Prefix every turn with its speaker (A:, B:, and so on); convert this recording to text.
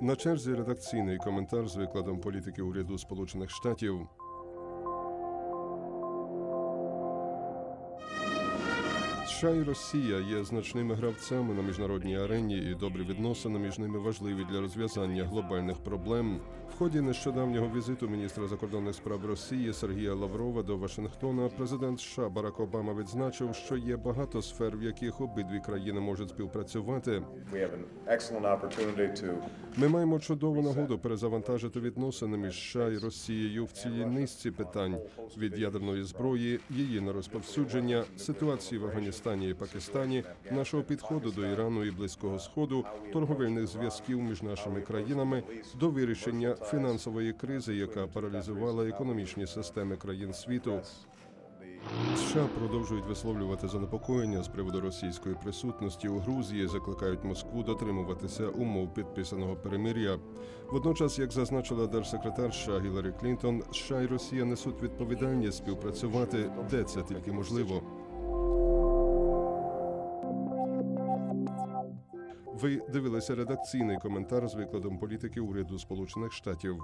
A: На черзі редакційний коментар з викладом політики уряду Сполучених Штатів. США і Росія є значними гравцями на міжнародній арені, і добрі відносини між ними важливі для розв'язання глобальних проблем. В ході нещодавнього візиту міністра закордонних справ Росії Сергія Лаврова до Вашингтона президент США Барак Обама відзначив, що є багато сфер, в яких обидві країни можуть співпрацювати. Ми маємо чудову нагоду перезавантажити відносини між США і Росією в цілій низці питань. Від ядерної зброї, її нерозповсюдження, ситуації в Афганістані і Пакистані, нашого підходу до Ірану і Близького Сходу, торговельних зв'язків між нашими країнами до вирішення фінансової кризи, яка паралізувала економічні системи країн світу. США продовжують висловлювати занепокоєння з приводу російської присутності у Грузії, закликають Москву дотримуватися умов підписаного перемир'я. Водночас, як зазначила держсекретар США Гіларі Клінтон, США і Росія несуть відповідальність співпрацювати, де це тільки можливо. Ви дивилися редакційний коментар з викладом політики уряду Сполучених Штатів.